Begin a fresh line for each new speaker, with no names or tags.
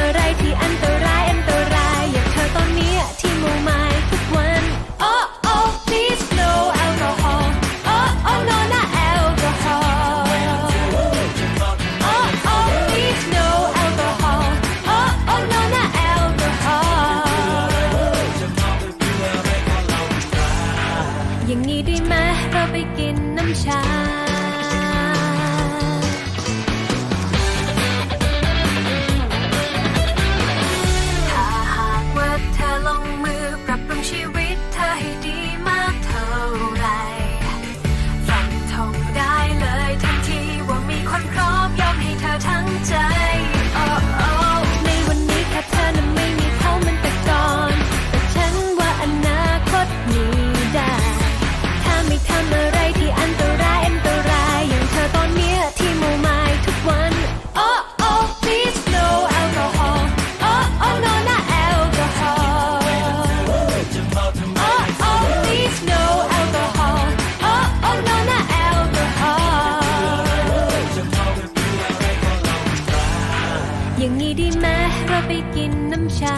อะไรที่อันตรายอันตราย อย่างเธอตอนนี้ที่มุ่งหมายทุกวัน Oh oh please no alcohol Oh oh no not alcohol Oh oh please no alcohol Oh oh no not alcohol อย่างนี้ได้ไหมเราไปกินน้ำชา she will. อย่างนี้ดีไหมเราไปกินน้ำชา